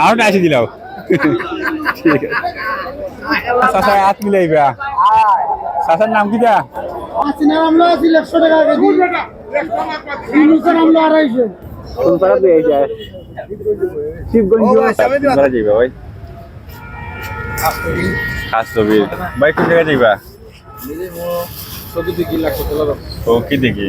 আরও আসি দিলাও ঠিক আছে। চাচা হাত মিলাইবা। চাচার নাম ভাই খাস্তবির ভাই? কোন জায়গায় যাইবা? ও কি দেখি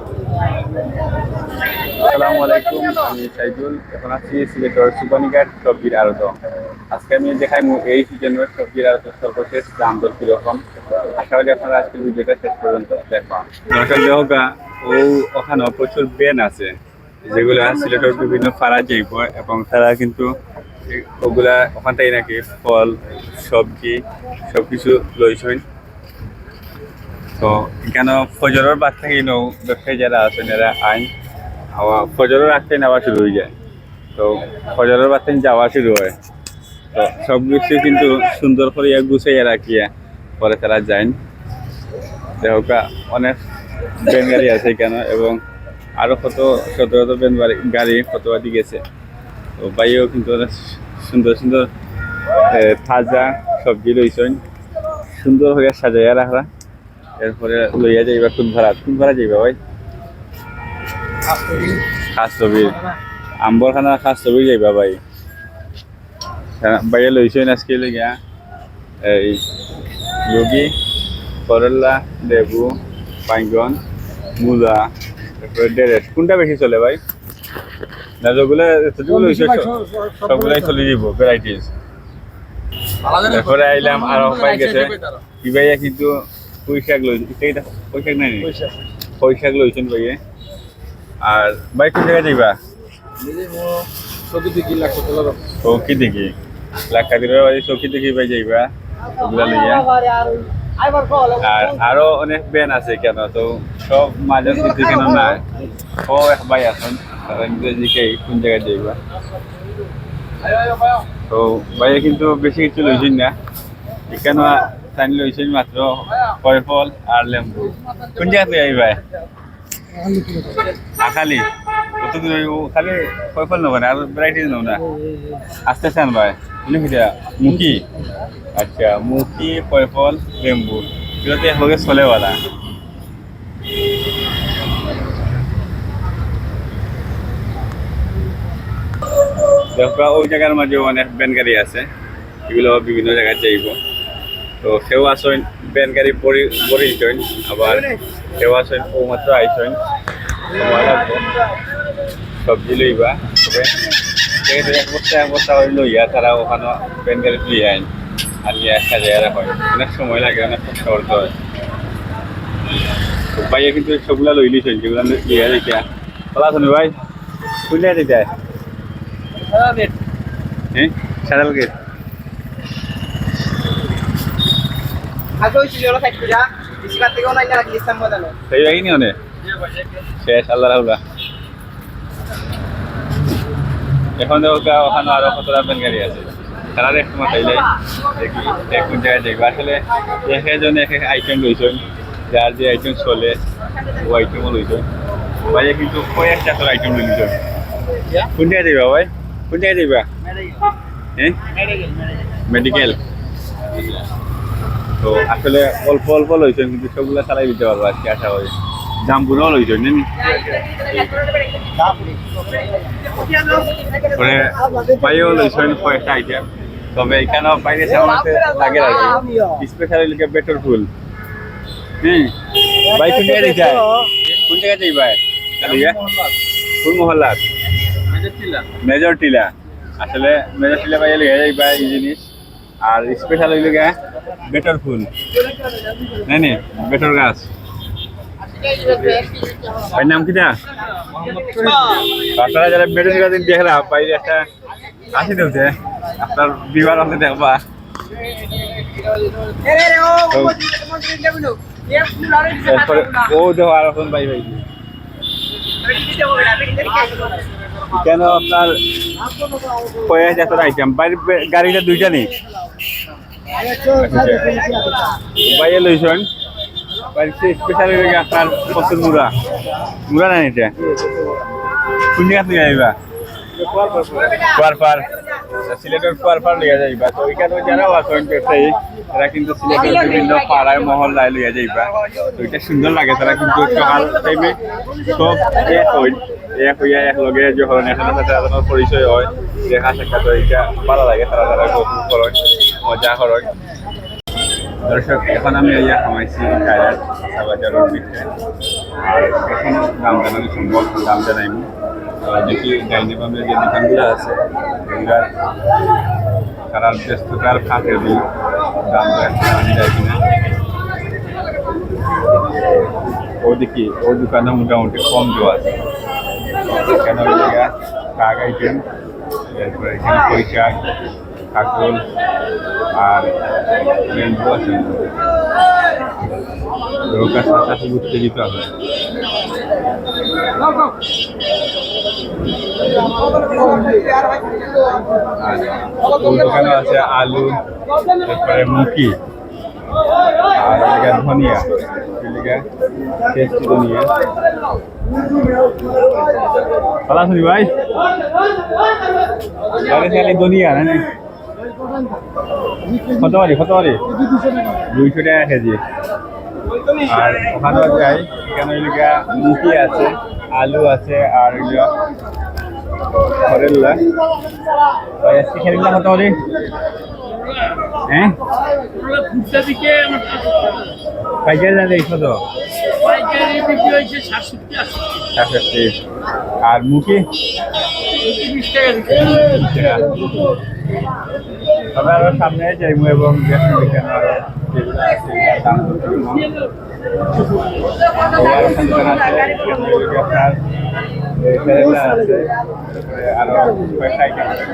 আসসালামু আলাইকুম, আমি সাইদুল। এখন আছি সিলেটর সুপানিঘাট সবজির আড়ত আজকে আমি দেখাই এই সিজনের সবজির আড়ত সর্বশেষ দাম দর কীরকম আশা করি আপনারা আজকের ভিডিওটা শেষ পর্যন্ত দেখবেন। দরকার দেহকা ও ওখানে প্রচুর বেন আছে, যেগুলো সিলেটের বিভিন্ন ফাড়া যাইব এবং তারা কিন্তু ওগুলা ওখান থেকে নাকি ফল, সবজি সব কিছু লইছেন। তো এখানে ফজরের বাদ থেকে নৌ ব্যবসায়ী যারা আছেন, এরা আইন আবার ফজরের থেকে নেওয়া শুরু হয়ে যায়। তো ফজরের বাদ যাওয়া শুরু হয়। তো সব কিছু কিন্তু সুন্দর করে ইয়া গুছাইয়া রাখিয়া পরে তারা যায় দেখা অনেক বেন গাড়ি আছে এখানে এবং আরও কত শত শত বাড়ি- গাড়ি কতবাদি গেছে। তো বাইরেও কিন্তু অনেক সুন্দর সুন্দর তাজা সবজি রয়েছেন সুন্দর হয়ে সাজাইয়া রাখা এরপরে লইয়া যাইবা কোন ভাড়া কোন ভাড়া যাইবা ভাই? খাস ছবির আম্বরখানা খাস ছবি যাইবা ভাই? বাইরে আজকে লইয়া। এই রোগী করল্লা লেবু বাইগন মূলা তারপরে ডেরেস। কোনটা বেশি চলে ভাই? না যেগুলো যেগুলো লইছে সবগুলাই চলে। দিব ভ্যারাইটিস তারপরে আইলাম আরও পাই গেছে। কি ভাইয়া কিন্তু শাক লইছে এটা নাই শাক লইছেন ভাইয়ে। আর ভাই, কোন জায়গায় যাইবা? ও কি দেখি লাক্ষাদির বাড়ি চৌকি দেখি ভাই যাইবা, ওগুলা লইয়া। আর আরও অনেক ব্যান আছে কেন? তো সব মাঝে মধ্যে কেন না ও এক ভাই আছেন, তারা কে, কোন জায়গায় যাইবা? তো ভাইয়া কিন্তু বেশি কিছু লইছেন না। এখানে টাইম লইছেন মাত্র, ফল আর লেম্বু। কোন জায়গাতে আইবা আখালি কত দূর? খালি ফল নেবেন, আর ভ্যারাইটিস নেব না আস্তে আস্তে আনবা। কিটা মুখি? আচ্ছা মুখি কয় ফল লেম্বু। এগুলোতে একলগে চলেওয়ালা দেখবা ওই জায়গার মাঝে অনেক ব্যান গাড়ি আছে। এগুলো বিভিন্ন জায়গায় যাইব। তো সেও আসেন, ব্যান গাড়ি পরি পরিচয় আবার আসেন ও মাত্র আইসেন সময় লাগবে। সবজি লইবা। তবে এক বস্তা এক বস্তা করে লইয়া তারা ওখানে গাড়ি তুই আইন আর নিয়ে একটা জায়গায় হয়। অনেক সময় লাগে, অনেক কষ্ট করতে হয়। ভাইয়া কিন্তু সবগুলা লই লিছেন যেগুলো লিয়া দেখিয়া ভালো আছেন ভাই। জায়গায় দিতে হ্যাঁ সাদাল গেট। সেই বাকি নিও নে শেষ আল্লাহ রাহুলা এখন দেখো ওখানে আরও কতটা বেন গাড়ি আছে। তারা এক সময় খাইলে দেখি এক কোন জায়গায় দেখবে আসলে এক একজন এক এক আইটেম লইছেন যার যে আইটেম চলে ও আইটেমও লইছেন ভাই কিন্তু কয়েকটা তোর আইটেম লইছেন কোন জায়গায় যাইবা ভাই? কোন জায়গায় যাইবা হ্যাঁ মেডিকেল তো আসলে অল্প অল্প লইছেন কিন্তু সবগুলা চালাই দিতে পারব আজকে আশা করি। দামগুলো লইছেন জানি পরে বাইও লইছেন কয়েকটা আইটেম তবে এখানেও বাইরে সামনে লাগে আর কি। স্পেশালি বেটর ফুল। হুম? ভাই কোন জায়গায় যায় কোন জায়গায় যাই ভাই? কোন মহল্লার? মেজর টিলা। আসলে মেজর টিলা ভাই লিখে যাই ভাই এই জিনিস। আর স্পেশাল হইল গা বেটর ফুল। নাই বেটর গাছ। ভাই নাম কি দা আপনারা যারা বেটর গাছ দেখলা, বাইরে একটা আসি দেবতে আপনার বিবার আছে দেখবা ও দেখো আর এখন ভাই ভাই। কেন আপনার কয়ে এত আইটেম বাড়ির বে- গাড়িটা দুইটা নেই। বাইরে লইছেন। বাড়িতে স্পেশাল হয়ে আপনার কত মুড়া। মুড়া না এটা? কোন জায়গা থেকে যাইবা পার পার সিলেটের পার পার লিয়া যাইবা। তো ওইখানে যারাও আছেন কিন্তু সিলেটের বিভিন্ন পাড়ায়, মহল্লায় লিয়া যাইবা। তো লাগে, তারা কিন্তু সকাল টাইমে সব এক হই এক হইয়া এক লগে এখানে পরিচয় হয়, দেখা সাক্ষাৎ হয়, এটা ভালো লাগে, তারা তারা গল্প করেন। মজা করেন দর্শক এখন আমি ইয়া খামাইছি কায়ার বাজারের দিকে আর এখন দাম জানানো সম্ভব দাম জানাইমু আহ, দেখি ডাইনে বামে যে দোকানগুলো আছে এগুলার তারা ব্যস্ততার ফাঁকে দিই দাম জানি যায় কিনা ও দেখি ও দোকানে মোটামুটি কম দেওয়া আছে। এখানে জায়গা আইটেম তারপরে এখানে পৈশাক কাকল আর লেম্বু আছে রোগা সাথে সাথে উত্তেজিত হবে দোকানে আছে আলু তারপরে মুখি আর এদিকে ধনিয়া, এদিকে টেস্টি ধনিয়া। ভালো ভাই? ধনিয়া না নি? কত বাড়ি কত বাড়ি দুইশো টাকা কেজি। আর ওখানেও যাই এখানে মুখি আছে আলু আছে আর করেল্লা কত হ্যাঁ? কত? আর মুখি বিশ টাকা দিকে তবে আরও সামনে যাইমু এবং আরও আছে তারপরে আরও কয়েকটা আইটেম আছে।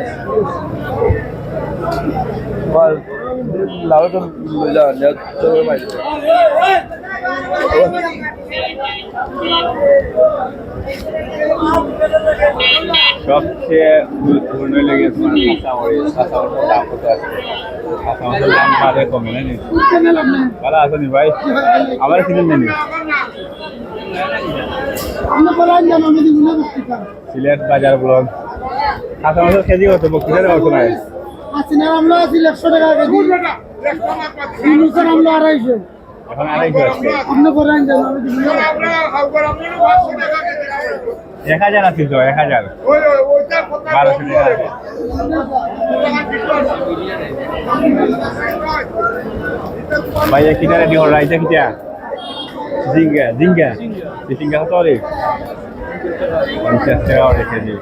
সবচেয়ে কাঁচামরিচ কাঁচামরিচের দাম আছে? দাম কমে না? ভালো আছো ভাই। আমার কিনে নেনি সিলেট বাজার ব্লগ। কাঁচামরিচের কেজি নাই আছি না আমরা আছি একশো টাকা কেজি। তিনশো আমরা আড়াইশো। আপনি আমি দিগুলো এক হাজার আছে তো এক হাজার। বারোশো টাকা ভাইয়া কিনা রেডি হল রাইতা কিটা? জিঙ্গা জিঙ্গা। জিঙ্গা কত রে পঞ্চাশ টাকা করে কেজি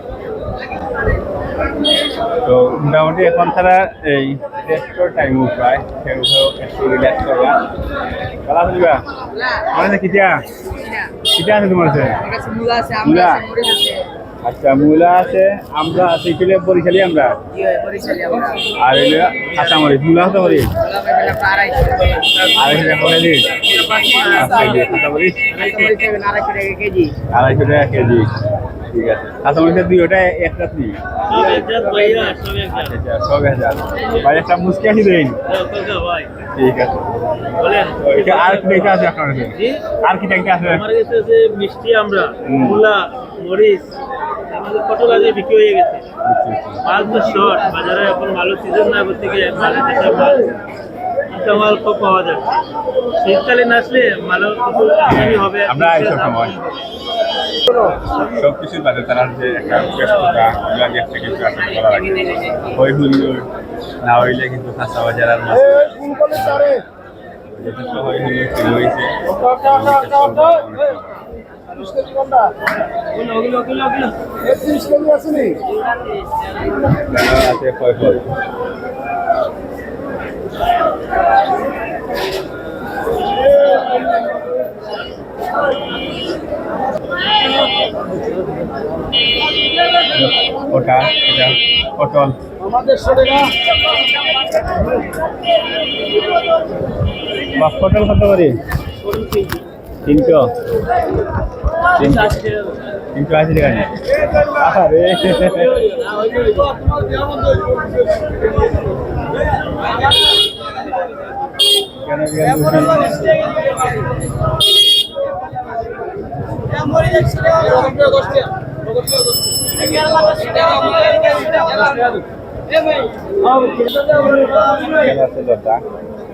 তো মোটামুটি এখন তারা এই টেস্টর টাইম প্রায় কেউ কেউ একটু রিল্যাক্স করবা ভালো আছো কিটা কিটা তোমার মূলা মরিচ আচ্ছা মূলা আছে আমরা আছে কিলে বরিশালি আমরা আর এগুলো কাঁচামরিচ মূলা পাইবেন আপনার আড়াইশো টাকা। করে দিন মরিচ আড়াইশো টাকা কেজি। ঠিক আছে। কাঁচামরিচের দুই ওটা একটা নেই আচ্ছা আচ্ছা সব হাজার। ভাই একটা মুসকি আসি দিন ঠিক আছে। আর কি লেখা আছে আপনার কাছে। আর কি ট্যাঙ্কে আছে। আমার কাছে আছে মিষ্টি আমরা। মূলা মরিচ। আমাদের পটল আগে বিক্রি হয়ে গেছে। মাল তো শর্ট বাজারে এখন ভালো সিজন না এবার থেকে মালের মাল মাল খুব পাওয়া যাচ্ছে শীতকালীন আসলে মালও কিছু আমদানি হবে। আমরা এইসব সময়। সব কিছুর বাদে তারা যে একটা ব্যস্ততা এগুলা যে একটা কিছু আসলে করা লাগে। ওই হুল্লোড় না হইলে কিন্তু কাঁচা বাজার আর মাছ যথেষ্ট হই হুল্লোড় হয়েছে আছে ওটা এটা পটল পটল কত করে তিনশো। তিনশো। আশি টাকা নেই আরে কেন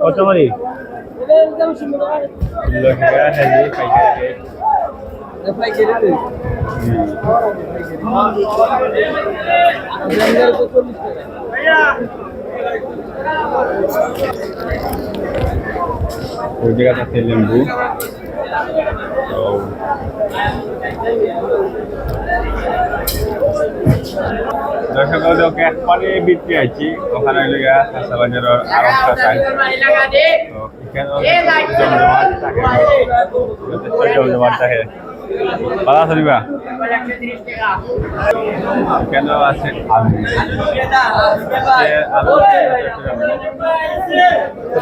কত করে। ওই জায়গাটা আছে লেম্বু দর্শক ওকে একবারে বিক্রি আছি ওখানে লেগে হাসা বাজারের আর একটা সাইড তো এখানে জমজমাট থাকে। যথেষ্ট জমজমাট থাকে। ভালো আছো দিবা আছে আলু।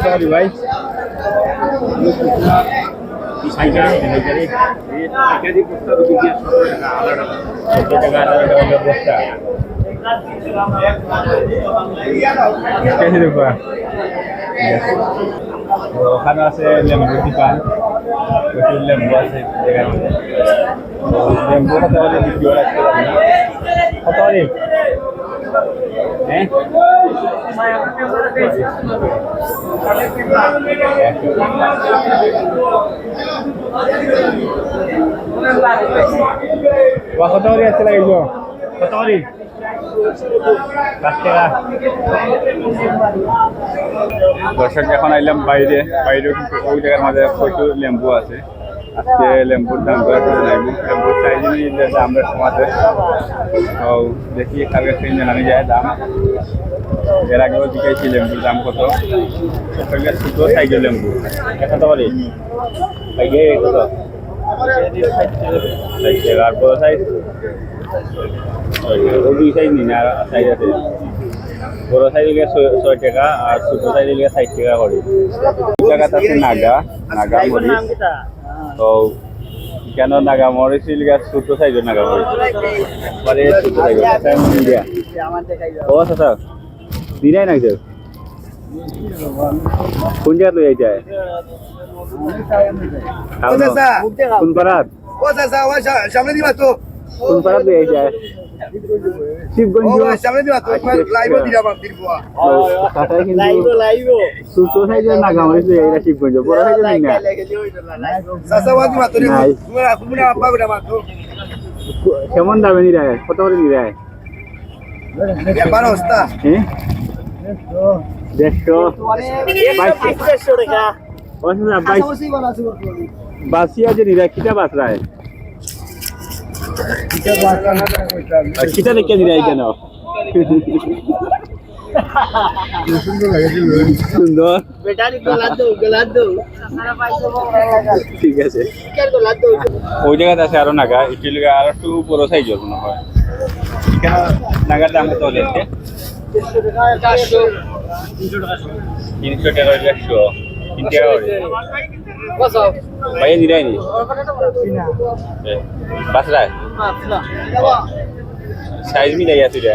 আলু ভাই। ওখানে আছে লেম্বুর দোকান প্রচুর লেম্বু আছে জায়গার মধ্যে লেম্বু কত করে বিক্রি করে কত কত করে আসতে টাকা দর্শক এখন আইলাম বাইরে কিন্তু ওই জায়গার মাঝে প্রচুর লেম্বু আছে। আজকে লেম্বুর দাম করে লাগবে লেম্বুর নিয়ে আমরা সমাজে তো দেখি কালকে সেই জানানো যায় দাম। এর আগেও জিজ্ঞাসি লেম্বুর দাম কত? আসলে ছোটো সাইজের লেম্বু। কত বাইকে কত? আর বড় সাইজ দুই সাইজ নিন আর সাইজ আছে। বড় সাইজ লিগে ছয় টাকা আর ছোট সাইজ লিগে ষাট টাকা করে। জায়গাতে আছে নাগা নাগা মরিচ। তো কেন নাগা? মরিচ গাছ ছোট সাইজের নাগা মরিচ মানে ছোট সাইজের মিডিয়া ও আচ্ছা দিনাই নাকি স্যার কোন জায়গা লই যায় কোন পাড়াত? ও চাচা ওই সামনে দিবা তো। কোন পাড়াত লই যায় মা তো কেমন দামে নিরায় কত করে নিরায় অবস্থা। হ্যাঁ দেড়শো। বাইশ বাসি আছে নিরায় কিটা বাস রায়? কিটা দেখে নিরায় কেন? সুন্দর। ঠিক আছে। ওই জায়গাতে আছে আরও নাগা এটি লিগা আরও একটু বড় সাইজের মনে হয়। নাগার দাম কত হলে তিনশো টাকা হইলে একশো। তিন টাকা করে ভাইয়া নিরাই নি বাসরায় সাইজ মিলাই আছে রে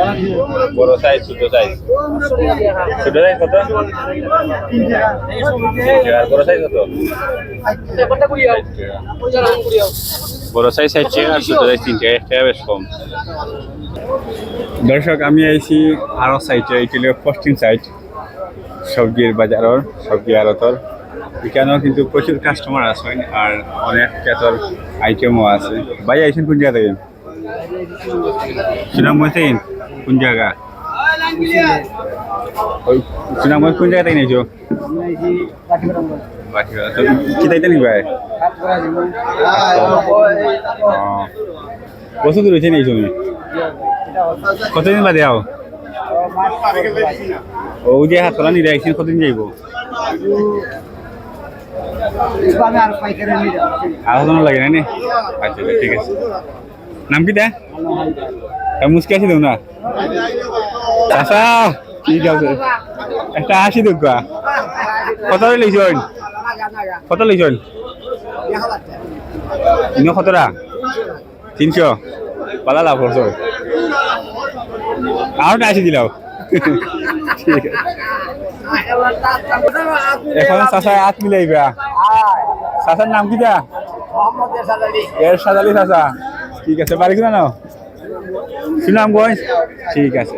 বড় সাইজ ছোট সাইজ ছোট সাইজ কত বড় সাইজ কত বড় সাইজ ষাট আর ছোট সাইজ তিন টাকা বেশ কম দর্শক আমি আইছি আরও সাইটে হলো পশ্চিম সাইড সবজির বাজারের সবজি আড়তর। এখানেও কিন্তু প্রচুর কাস্টমার আছেন আর অনেক ক্যাতর আইটেমও আছে। ভাই, আইছেন কোন জায়গা থেকে? সুনাম মহসিন কোন জায়গা? সুনামগঞ্জ কোন জায়গা থেকে নিয়েছো? বাকিরা। তো কি তাইতে নিবে বছর দূর হয়েছে নিয়েছো তুমি? কতদিন বাদে আও? ও, যে হাত তোলা নিয়ে কতদিন যাইব? আলোচনা লাগে না আচ্ছা আছে। নাম কি দা মুসকে আছি না? চাষা ঠিক আছে একটা হাসি দেখবা কত লইছন কত তিন কতটা তিনশো পালা লাভ করছ আর হাসি দিলাও। ঠিক আছে। এখন চাষা হাত মিলাইবা। চাষার নাম কি দা এর সাজালি চাষা ঠিক আছে বাড়ি কিনা নাও? সুনামগঞ্জ? ঠিক আছে।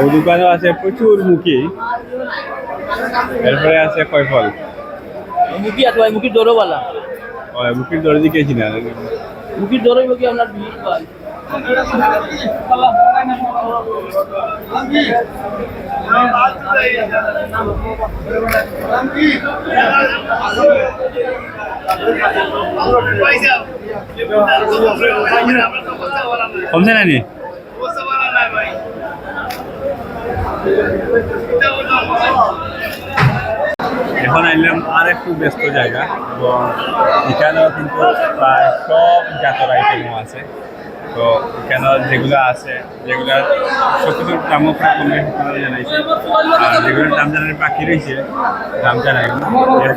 ওই দোকানেও আছে প্রচুর মুখী। এরপরে আছে কয়ফল? মুখী আছে মুখির দৌড়ওয়ালা। মুখির দরজি কে চিনা? মুখির দৌড়ই মুখি আপনার ভিড় পাই। কমছে না নি এখন আইলাম আর একটু ব্যস্ত জায়গা এবং এখানেও কিন্তু প্রায় সব জাতের আইটেমও আছে। তো এখানে যেগুলো আছে, যেগুলো কিছুর দামও প্রায় কমে জানাইছে। আর যেগুলোর দাম জানার বাকি রয়েছে দাম জানাই। বের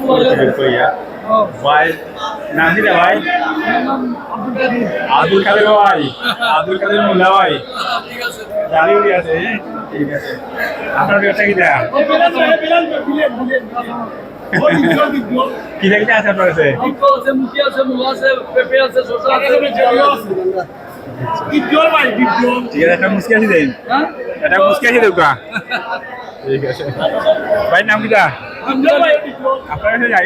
ভাই, নাম রে ভাই? আব্দুল কাদের ভাই। আব্দুল কাদের মোল্লা ভাই। উড়ি আছে ঠিক আছে। আপনার ব্যবসা কি দেয়া? কি দেখতে আছে আপনার কাছে? মুখি আছে মুলা আছে পেঁপে আছে শসা আছে ঠিক আছে একটা মুসকি আছে। দেন একটা মুসকি আছে দেউকা ঠিক আছে ভাই নাম কিটা আপনার কাছে যাই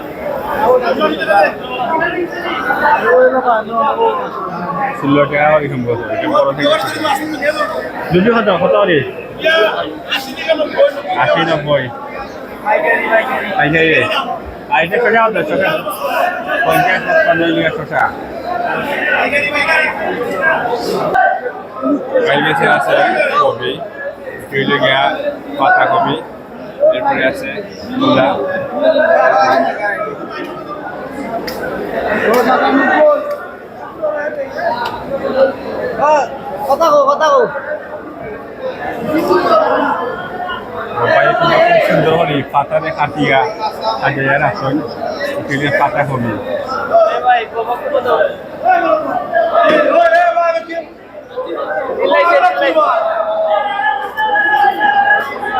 ষোলো টাকা ওই সম্ভব লুবি কত কত রে আশি নব্বই পাইকারি আইটা শশা কত শশা পঞ্চাশ কবি পাতা কবি এরপরে আছে মূলা কথা কো কথা কো সুন্দর হলি পাতাতে কাটিয়া সাজিয়ে রাখছেন এখানে পাতা কবি ভাই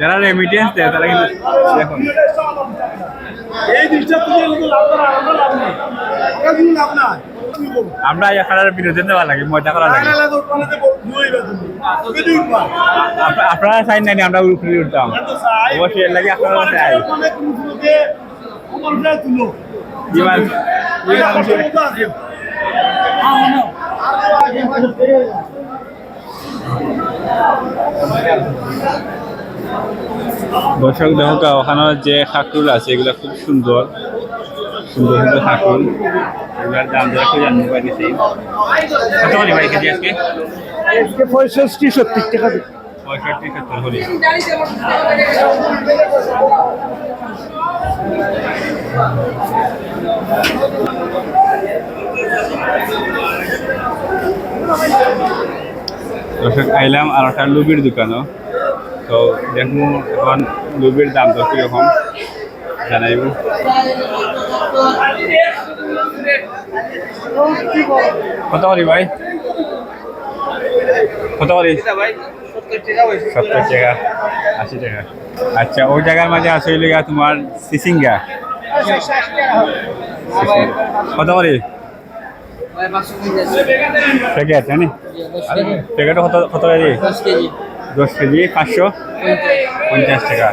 যারা রেমিটেন্স দেয় তারা কিন্তু দেখুন। আমরা এখানে বিনোদন দেওয়া লাগে মজা করা লাগে। আপনারা চাই নাই আমরা উপরে উঠতাম। অবশ্যই এর লাগে আপনারা চাই বিমান বিমান দর্শক দেখো ওখানে যে খাকরুল আছে এগুলো খুব সুন্দর। সুন্দর সুন্দর থাকুন এগুলোর দাম দর একটু জানতে পারিছি কত করে ভাই কেজি আজকে? আজকে পঁয়ষট্টি সত্তর টাকা পঁয়ষট্টি সত্তর করে দর্শক, আইলাম আর একটা লুবির দোকানও। তো দেখুন এখন লুবির দাম তো কীরকম, জানাইব। কত করি ভাই? কত করি? সত্তর টাকা, আশি টাকা। আচ্ছা ওই জায়গার মাঝে জায়গা তোমার সিসিঙ্গা। কত করে? প্যাকেট জানি প্যাকেটও কত কত কেজি। দশ কেজি পাঁচশো? পঞ্চাশ টাকা।